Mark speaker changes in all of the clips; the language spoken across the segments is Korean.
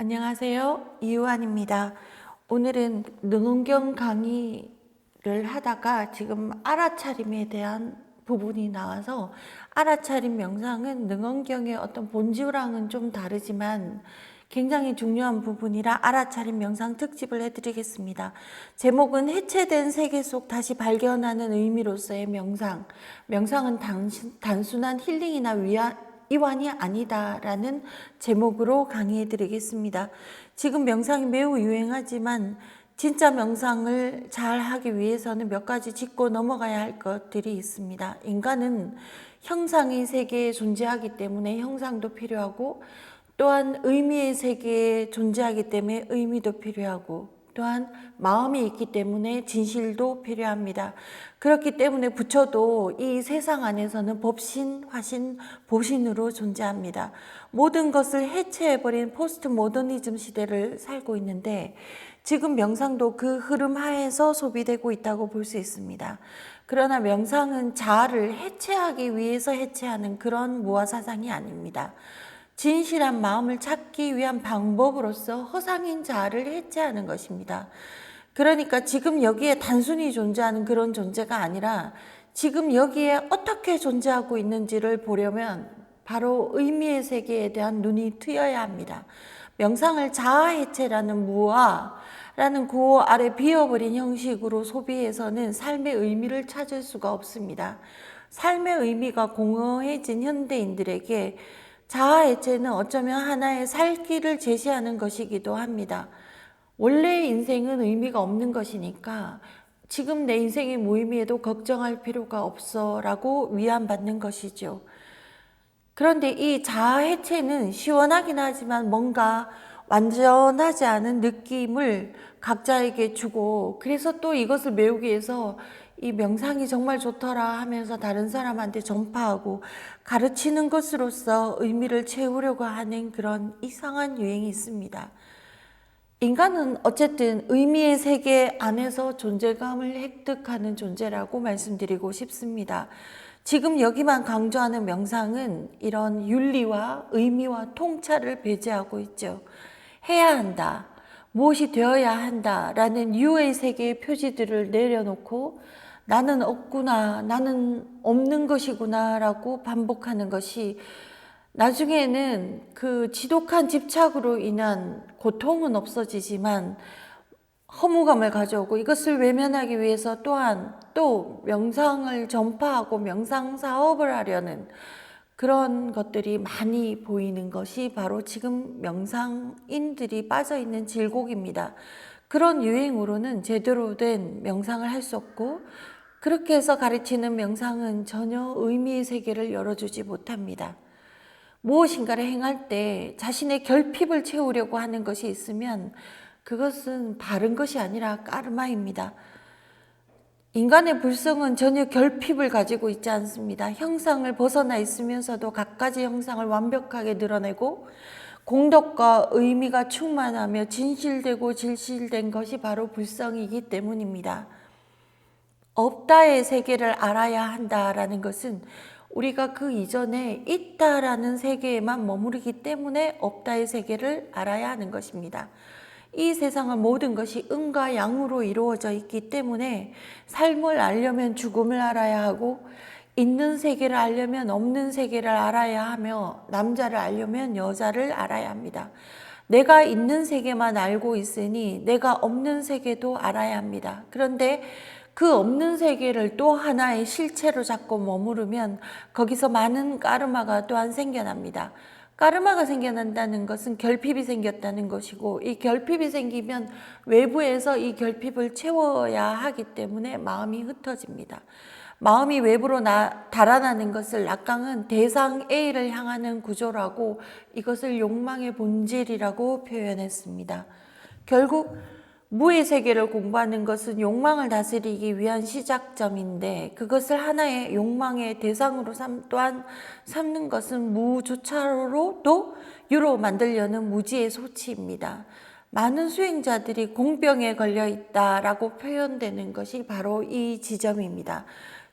Speaker 1: 안녕하세요. 이유한입니다. 오늘은 능원경 강의를 하다가 지금 알아차림에 대한 부분이 나와서 알아차림 명상은 능원경의 어떤 본질랑은 좀 다르지만 굉장히 중요한 부분이라 알아차림 명상 특집을 해드리겠습니다. 제목은 해체된 세계 속 다시 발견하는 의미로서의 명상. 명상은 단순, 단순한 힐링이나 위안, 이완이 아니다라는 제목으로 강의해 드리겠습니다. 지금 명상이 매우 유행하지만 진짜 명상을 잘 하기 위해서는 몇 가지 짚고 넘어가야 할 것들이 있습니다. 인간은 형상의 세계에 존재하기 때문에 형상도 필요하고 또한 의미의 세계에 존재하기 때문에 의미도 필요하고 또한 마음이 있기 때문에 진실도 필요합니다. 그렇기 때문에 부처도 이 세상 안에서는 법신, 화신, 보신으로 존재합니다. 모든 것을 해체해버린 포스트 모더니즘 시대를 살고 있는데 지금 명상도 그 흐름 하에서 소비되고 있다고 볼 수 있습니다. 그러나 명상은 자아를 해체하기 위해서 해체하는 그런 무화 사상이 아닙니다. 진실한 마음을 찾기 위한 방법으로서 허상인 자아를 해체하는 것입니다. 그러니까 지금 여기에 단순히 존재하는 그런 존재가 아니라 지금 여기에 어떻게 존재하고 있는지를 보려면 바로 의미의 세계에 대한 눈이 트여야 합니다. 명상을 자아해체라는 무아라는 구호 아래 비어버린 형식으로 소비해서는 삶의 의미를 찾을 수가 없습니다. 삶의 의미가 공허해진 현대인들에게 자아해체는 어쩌면 하나의 살 길을 제시하는 것이기도 합니다. 원래 인생은 의미가 없는 것이니까 지금 내 인생의 무의미에도 걱정할 필요가 없어 라고 위안받는 것이죠. 그런데 이 자아해체는 시원하긴 하지만 뭔가 완전하지 않은 느낌을 각자에게 주고 그래서 또 이것을 메우기 위해서 이 명상이 정말 좋더라 하면서 다른 사람한테 전파하고 가르치는 것으로서 의미를 채우려고 하는 그런 이상한 유행이 있습니다. 인간은 어쨌든 의미의 세계 안에서 존재감을 획득하는 존재라고 말씀드리고 싶습니다. 지금 여기만 강조하는 명상은 이런 윤리와 의미와 통찰을 배제하고 있죠. 해야 한다. 무엇이 되어야 한다라는 유의 세계의 표지들을 내려놓고 나는 없구나, 나는 없는 것이구나라고 반복하는 것이 나중에는 그 지독한 집착으로 인한 고통은 없어지지만 허무감을 가져오고 이것을 외면하기 위해서 또한 또 명상을 전파하고 명상 사업을 하려는 그런 것들이 많이 보이는 것이 바로 지금 명상인들이 빠져 있는 질곡입니다. 그런 유행으로는 제대로 된 명상을 할 수 없고 그렇게 해서 가르치는 명상은 전혀 의미의 세계를 열어주지 못합니다. 무엇인가를 행할 때 자신의 결핍을 채우려고 하는 것이 있으면 그것은 바른 것이 아니라 까르마입니다. 인간의 불성은 전혀 결핍을 가지고 있지 않습니다. 형상을 벗어나 있으면서도 갖가지 형상을 완벽하게 드러내고 공덕과 의미가 충만하며 진실되고 질실된 것이 바로 불성이기 때문입니다. 없다의 세계를 알아야 한다라는 것은 우리가 그 이전에 있다라는 세계에만 머무르기 때문에 없다의 세계를 알아야 하는 것입니다. 이 세상은 모든 것이 음과 양으로 이루어져 있기 때문에 삶을 알려면 죽음을 알아야 하고 있는 세계를 알려면 없는 세계를 알아야 하며 남자를 알려면 여자를 알아야 합니다. 내가 있는 세계만 알고 있으니 내가 없는 세계도 알아야 합니다. 그런데 그 없는 세계를 또 하나의 실체로 잡고 머무르면 거기서 많은 까르마가 또한 생겨납니다. 까르마가 생겨난다는 것은 결핍이 생겼다는 것이고 이 결핍이 생기면 외부에서 이 결핍을 채워야 하기 때문에 마음이 흩어집니다. 마음이 외부로 나, 달아나는 것을 낙강은 대상 A를 향하는 구조라고 이것을 욕망의 본질이라고 표현했습니다. 결국 무의 세계를 공부하는 것은 욕망을 다스리기 위한 시작점인데 그것을 하나의 욕망의 대상으로 삼, 또한 삼는 것은 무조차로도 유로 만들려는 무지의 소치입니다. 많은 수행자들이 공병에 걸려 있다라고 표현되는 것이 바로 이 지점입니다.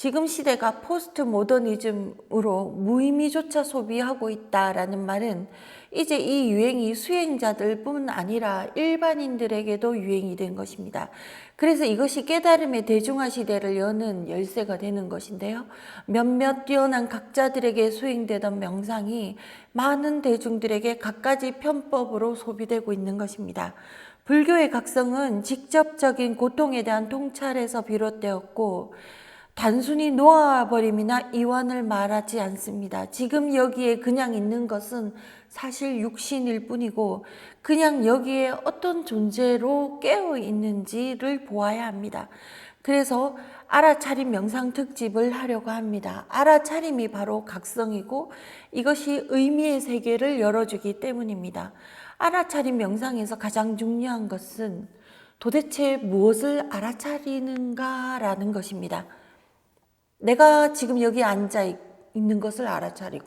Speaker 1: 지금 시대가 포스트 모더니즘으로 무의미조차 소비하고 있다라는 말은 이제 이 유행이 수행자들뿐 아니라 일반인들에게도 유행이 된 것입니다. 그래서 이것이 깨달음의 대중화 시대를 여는 열쇠가 되는 것인데요. 몇몇 뛰어난 각자들에게 수행되던 명상이 많은 대중들에게 갖가지 편법으로 소비되고 있는 것입니다. 불교의 각성은 직접적인 고통에 대한 통찰에서 비롯되었고 단순히 놓아버림이나 이완을 말하지 않습니다. 지금 여기에 그냥 있는 것은 사실 육신일 뿐이고 그냥 여기에 어떤 존재로 깨어 있는지를 보아야 합니다. 그래서 알아차림 명상 특집을 하려고 합니다. 알아차림이 바로 각성이고 이것이 의미의 세계를 열어주기 때문입니다. 알아차림 명상에서 가장 중요한 것은 도대체 무엇을 알아차리는가라는 것입니다. 내가 지금 여기 앉아 있는 것을 알아차리고,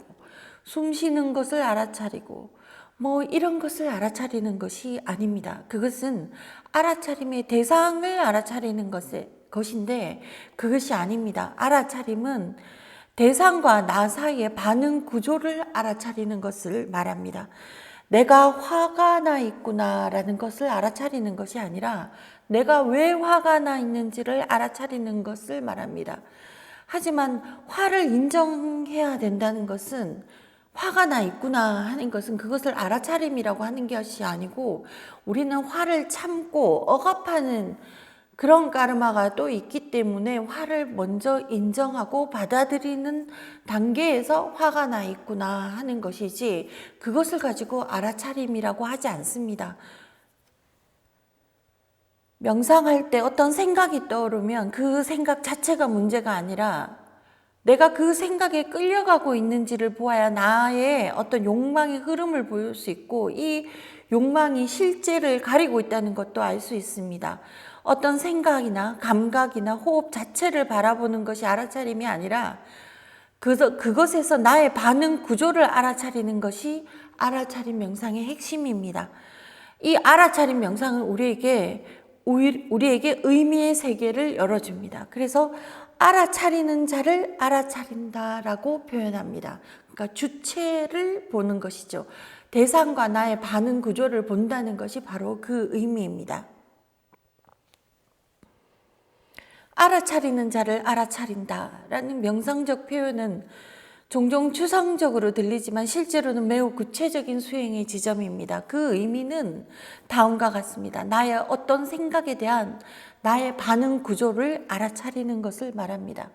Speaker 1: 숨 쉬는 것을 알아차리고, 뭐 이런 것을 알아차리는 것이 아닙니다. 그것은 알아차림의 대상을 알아차리는 것에, 것인데 그것이 아닙니다. 알아차림은 대상과 나 사이의 반응 구조를 알아차리는 것을 말합니다. 내가 화가 나 있구나라는 것을 알아차리는 것이 아니라 내가 왜 화가 나 있는지를 알아차리는 것을 말합니다. 하지만 화를 인정해야 된다는 것은 화가 나 있구나 하는 것은 그것을 알아차림이라고 하는 것이 아니고 우리는 화를 참고 억압하는 그런 까르마가 또 있기 때문에 화를 먼저 인정하고 받아들이는 단계에서 화가 나 있구나 하는 것이지 그것을 가지고 알아차림이라고 하지 않습니다. 명상할 때 어떤 생각이 떠오르면 그 생각 자체가 문제가 아니라 내가 그 생각에 끌려가고 있는지를 보아야 나의 어떤 욕망의 흐름을 볼수 있고 이 욕망이 실제를 가리고 있다는 것도 알 수 있습니다. 어떤 생각이나 감각이나 호흡 자체를 바라보는 것이 알아차림이 아니라 그, 그것에서 나의 반응 구조를 알아차리는 것이 알아차림 명상의 핵심입니다. 이 알아차림 명상은 우리에게 우리에게 의미의 세계를 열어줍니다. 그래서 알아차리는 자를 알아차린다라고 표현합니다. 그러니까 주체를 보는 것이죠. 대상과 나의 반응 구조를 본다는 것이 바로 그 의미입니다. 알아차리는 자를 알아차린다라는 명상적 표현은 종종 추상적으로 들리지만 실제로는 매우 구체적인 수행의 지점입니다. 그 의미는 다음과 같습니다. 나의 어떤 생각에 대한 나의 반응 구조를 알아차리는 것을 말합니다.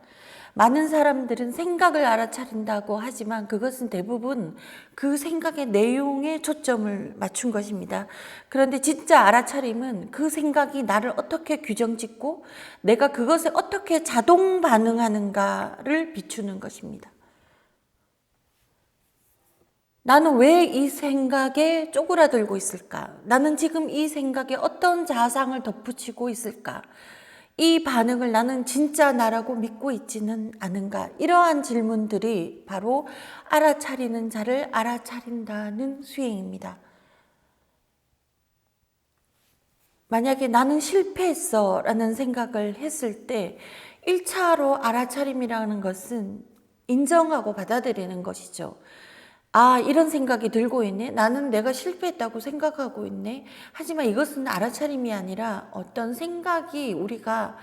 Speaker 1: 많은 사람들은 생각을 알아차린다고 하지만 그것은 대부분 그 생각의 내용에 초점을 맞춘 것입니다. 그런데 진짜 알아차림은 그 생각이 나를 어떻게 규정 짓고 내가 그것에 어떻게 자동 반응하는가를 비추는 것입니다. 나는 왜 이 생각에 쪼그라들고 있을까? 나는 지금 이 생각에 어떤 자상을 덧붙이고 있을까? 이 반응을 나는 진짜 나라고 믿고 있지는 않은가? 이러한 질문들이 바로 알아차리는 자를 알아차린다는 수행입니다. 만약에 나는 실패했어 라는 생각을 했을 때 1차로 알아차림이라는 것은 인정하고 받아들이는 것이죠. 아, 이런 생각이 들고 있네. 나는 내가 실패했다고 생각하고 있네. 하지만 이것은 알아차림이 아니라 어떤 생각이 우리가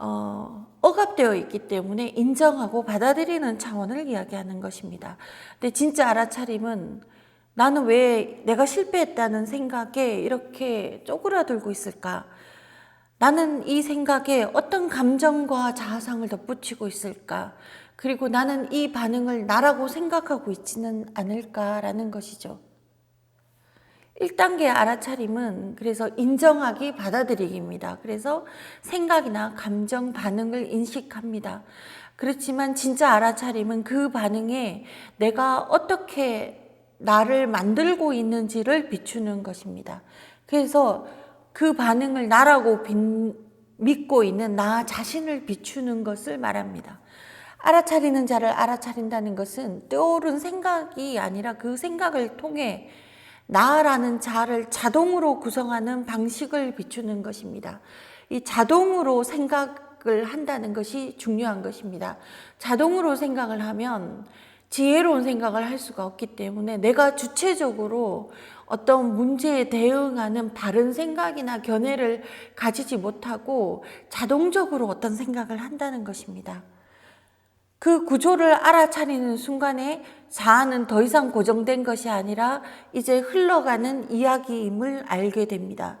Speaker 1: 어, 억압되어 있기 때문에 인정하고 받아들이는 차원을 이야기하는 것입니다. 근데 진짜 알아차림은 나는 왜 내가 실패했다는 생각에 이렇게 쪼그라들고 있을까? 나는 이 생각에 어떤 감정과 자아상을 덧붙이고 있을까? 그리고 나는 이 반응을 나라고 생각하고 있지는 않을까라는 것이죠. 1단계 알아차림은 그래서 인정하기 받아들이기입니다. 그래서 생각이나 감정 반응을 인식합니다. 그렇지만 진짜 알아차림은 그 반응에 내가 어떻게 나를 만들고 있는지를 비추는 것입니다. 그래서 그 반응을 나라고 믿고 있는 나 자신을 비추는 것을 말합니다. 알아차리는 자를 알아차린다는 것은 떠오른 생각이 아니라 그 생각을 통해 나라는 자를 자동으로 구성하는 방식을 비추는 것입니다. 이 자동으로 생각 생각을 한다는 것이 중요한 것입니다. 자동으로 생각을 하면 지혜로운 생각을 할 수가 없기 때문에 내가 주체적으로 어떤 문제에 대응하는 바른 생각이나 견해를 가지지 못하고 자동적으로 어떤 생각을 한다는 것입니다. 그 구조를 알아차리는 순간에 자아는 더 이상 고정된 것이 아니라 이제 흘러가는 이야기임을 알게 됩니다.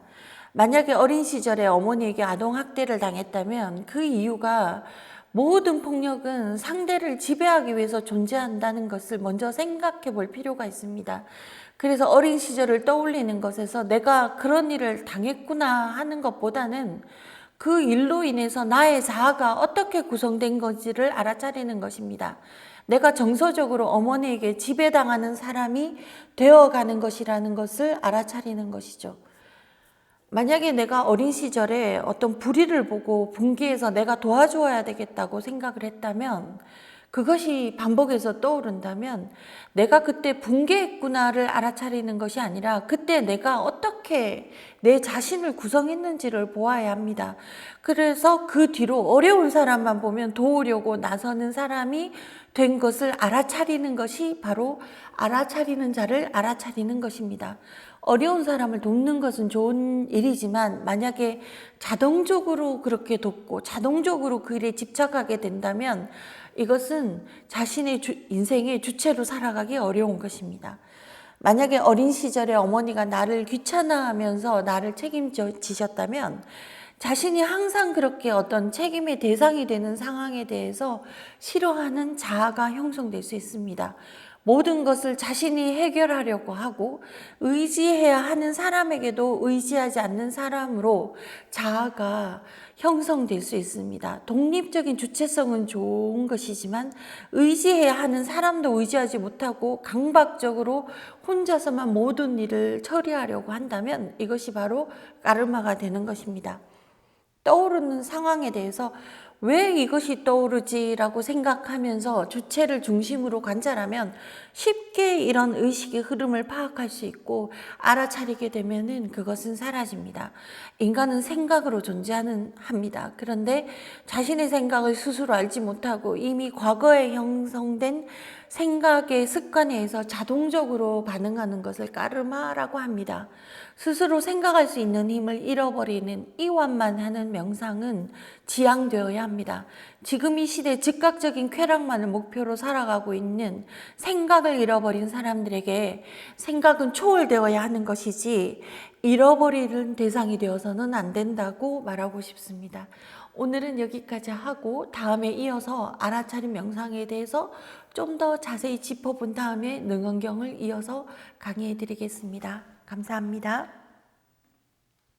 Speaker 1: 만약에 어린 시절에 어머니에게 아동학대를 당했다면 그 이유가 모든 폭력은 상대를 지배하기 위해서 존재한다는 것을 먼저 생각해 볼 필요가 있습니다. 그래서 어린 시절을 떠올리는 것에서 내가 그런 일을 당했구나 하는 것보다는 그 일로 인해서 나의 자아가 어떻게 구성된 건지를 알아차리는 것입니다. 내가 정서적으로 어머니에게 지배당하는 사람이 되어가는 것이라는 것을 알아차리는 것이죠. 만약에 내가 어린 시절에 어떤 불의를 보고 분기해서 내가 도와줘야 되겠다고 생각을 했다면 그것이 반복해서 떠오른다면 내가 그때 붕괴했구나를 알아차리는 것이 아니라 그때 내가 어떻게 내 자신을 구성했는지를 보아야 합니다. 그래서 그 뒤로 어려운 사람만 보면 도우려고 나서는 사람이 된 것을 알아차리는 것이 바로 알아차리는 자를 알아차리는 것입니다. 어려운 사람을 돕는 것은 좋은 일이지만 만약에 자동적으로 그렇게 돕고 자동적으로 그 일에 집착하게 된다면 이것은 자신의 주, 인생의 주체로 살아가기 어려운 것입니다. 만약에 어린 시절에 어머니가 나를 귀찮아하면서 나를 책임지셨다면 자신이 항상 그렇게 어떤 책임의 대상이 되는 상황에 대해서 싫어하는 자아가 형성될 수 있습니다. 모든 것을 자신이 해결하려고 하고 의지해야 하는 사람에게도 의지하지 않는 사람으로 자아가 형성될 수 있습니다. 독립적인 주체성은 좋은 것이지만 의지해야 하는 사람도 의지하지 못하고 강박적으로 혼자서만 모든 일을 처리하려고 한다면 이것이 바로 까르마가 되는 것입니다. 떠오르는 상황에 대해서 왜 이것이 떠오르지라고 생각하면서 주체를 중심으로 관찰하면 쉽게 이런 의식의 흐름을 파악할 수 있고 알아차리게 되면은 그것은 사라집니다. 인간은 생각으로 존재하는 합니다. 그런데 자신의 생각을 스스로 알지 못하고 이미 과거에 형성된 생각의 습관에 의해서 자동적으로 반응하는 것을 까르마라고 합니다. 스스로 생각할 수 있는 힘을 잃어버리는 이완만 하는 명상은 지양되어야 합니다. 지금 이 시대 즉각적인 쾌락만을 목표로 살아가고 있는 생각을 잃어버린 사람들에게 생각은 초월되어야 하는 것이지 잃어버리는 대상이 되어서는 안 된다고 말하고 싶습니다. 오늘은 여기까지 하고 다음에 이어서 알아차림 명상에 대해서 좀 더 자세히 짚어본 다음에 능언경을 이어서 강의해 드리겠습니다. 감사합니다.